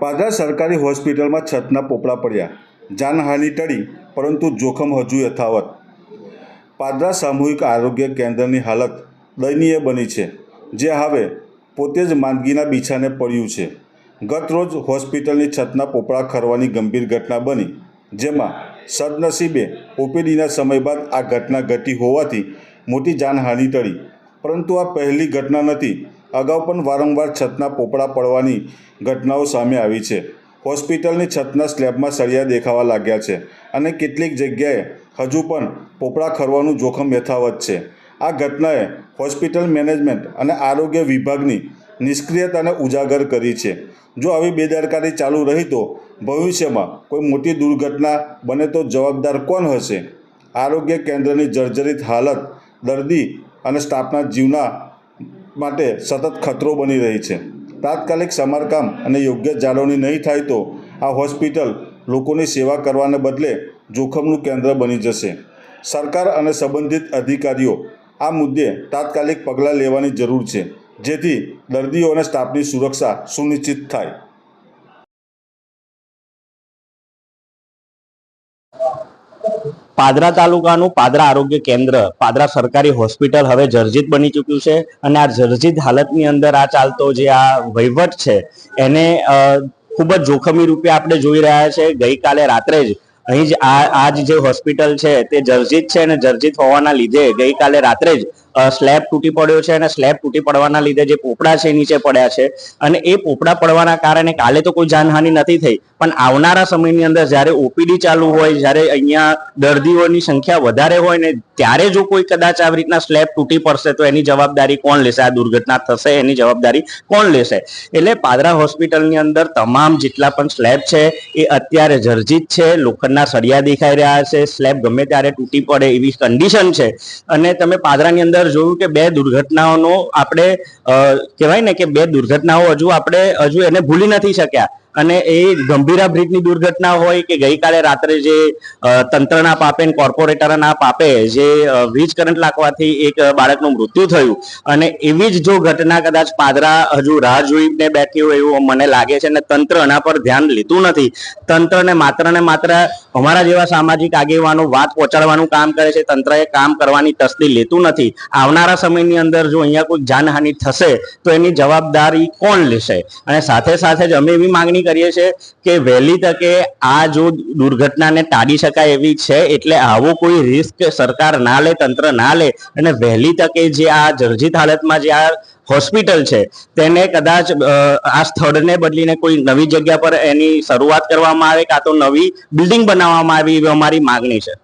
પાદરા સરકારી હોસ્પિટલમાં છતના પોપડા પડ્યા. જાનહાનિ ટળી, પરંતુ જોખમ હજુ યથાવત. પાદરા સામૂહિક આરોગ્ય કેન્દ્રની હાલત દયનીય બની છે, જે હવે પોતે જ માંદગીના બીછાને પડ્યું છે. ગત રોજ હોસ્પિટલની છતના પોપડા ખરવાની ગંભીર ઘટના બની, જેમાં સદનસીબે ઓપીડીના સમય બાદ આ ઘટના ઘટી હોવાથી મોટી જાનહાનિ ટળી. પરંતુ આ પહેલી ઘટના નથી અગાઉ પણ વારંવાર છતના પોપડા પડવાની ઘટનાઓ સામે આવી છે. હોસ્પિટલની છતના સ્લેબમાં સળિયા દેખાવા લાગ્યા છે અને કેટલીક જગ્યાએ હજુ પણ પોપડા ખરવાનું જોખમ યથાવત છે. આ ઘટનાએ હોસ્પિટલ મેનેજમેન્ટ અને આરોગ્ય વિભાગની નિષ્ક્રિયતાને ઉજાગર કરી છે. જો આવી બેદરકારી ચાલુ રહી તો ભવિષ્યમાં કોઈ મોટી દુર્ઘટના બને તો જવાબદાર કોણ હશે? આરોગ્ય કેન્દ્રની જર્જરિત હાલત, દર્દી અને સ્ટાફના જીવના માટે સતત ખતરો બની રહી છે. તાત્કાલિક સમારકામ અને યોગ્ય જાળવણી નહીં થાય તો આ હોસ્પિટલ લોકોની સેવા કરવાને બદલે જોખમનું કેન્દ્ર બની જશે. સરકાર અને સંબંધિત અધિકારીઓ આ મુદ્દે તાત્કાલિક પગલાં લેવાની જરૂર છે, જેથી દર્દીઓ અને સ્ટાફની સુરક્ષા સુનિશ્ચિત થાય. પાદરા તાલુકાનું પાદરા આરોગ્ય કેન્દ્ર, પાદરા સરકારી હોસ્પિટલ હવે જર્જિત બની ચૂક્યું છે અને આ જર્જિત હાલતની અંદર આ ચાલતો જે આ વહીવટ છે, એને ખૂબ જ જોખમી રૂપે આપણે જોઈ રહ્યા છે. ગઈકાલે રાત્રે જ અહીં જ આ આજ જે હોસ્પિટલ છે તે જર્જિત છે અને જર્જિત હોવાના લીધે ગઈકાલે રાત્રે જ સ્લેબ તૂટી પડ્યો છે અને સ્લેબ તૂટી પડવાના લીધે જે પોપડા છે નીચે પડ્યા છે. અને એ પોપડા પડવાના કારણે કાલે તો કોઈ જાનહાનિ નથી થઈ. પણ આવનારા સમયની અંદર જ્યારે ઓપીડી ચાલુ હોય, જ્યારે અહીંયા દર્દીઓની સંખ્યા વધારે હોય ને ત્યારે જો કોઈ કદાચ આવી રીતના સ્લેબ તૂટી પડશે તો એની જવાબદારી કોણ લેશે? આ દુર્ઘટના થશે, એની જવાબદારી કોણ લેશે? એટલે પાદરા હોસ્પિટલની અંદર તમામ જેટલા પણ સ્લેબ છે એ અત્યારે જર્જિત છે. લોખંડના સળિયા દેખાઈ રહ્યા છે. સ્લેબ ગમે ત્યારે તૂટી પડે એવી કન્ડિશન છે. અને તમે પાદરાની અંદર જોયું કે બે દુર્ઘટનાઓનો આપણે કહેવાય ને કે બે દુર્ઘટનાઓ હજુ આપણે હજુ એને ભૂલી નથી શક્યા. અને એ ગંભીરા બ્રિજની દુર્ઘટના હોય કે ગઈકાલે રાત્રે જે તંત્રના પાપે કોર્પોરેટરના પાપે જે વીજ કરંટ લાગવાથી એક બાળકનું મૃત્યુ થયું. અને એવી જ જો ઘટના કદાચ પાદરા હજુ રાહ જોઈને બેઠી હોય એવું મને લાગે છે અને તંત્ર એના પર ધ્યાન લેતું નથી. તંત્રને માત્ર ને માત્ર અમારા જેવા સામાજિક આગેવાનો વાત પહોંચાડવાનું કામ કરે છે તંત્ર એ કામ કરવાની તસ્દી લેતું નથી. આવનારા સમયની અંદર જો અહીંયા કોઈ જાનહાનિ થશે, તો એની જવાબદારી કોણ લેશે? અને સાથે સાથે જ અમે એવી માંગણી કરીએ છીએ કે વહેલી તકે આ જો દુર્ઘટનાને ટાળી શકાય એવી છે, એટલે આવો કોઈ રિસ્ક સરકાર ના લે, તંત્ર ના લે, અને વહેલી તકે જે આ જર્જિત હાલતમાં જે આ હોસ્પિટલ છે, તેને કદાચ આ સ્થળને બદલીને કોઈ નવી જગ્યા પર એની શરૂઆત કરવામાં આવે, કાં તો નવી બિલ્ડિંગ બનાવવામાં આવી એવી અમારી માગણી છે.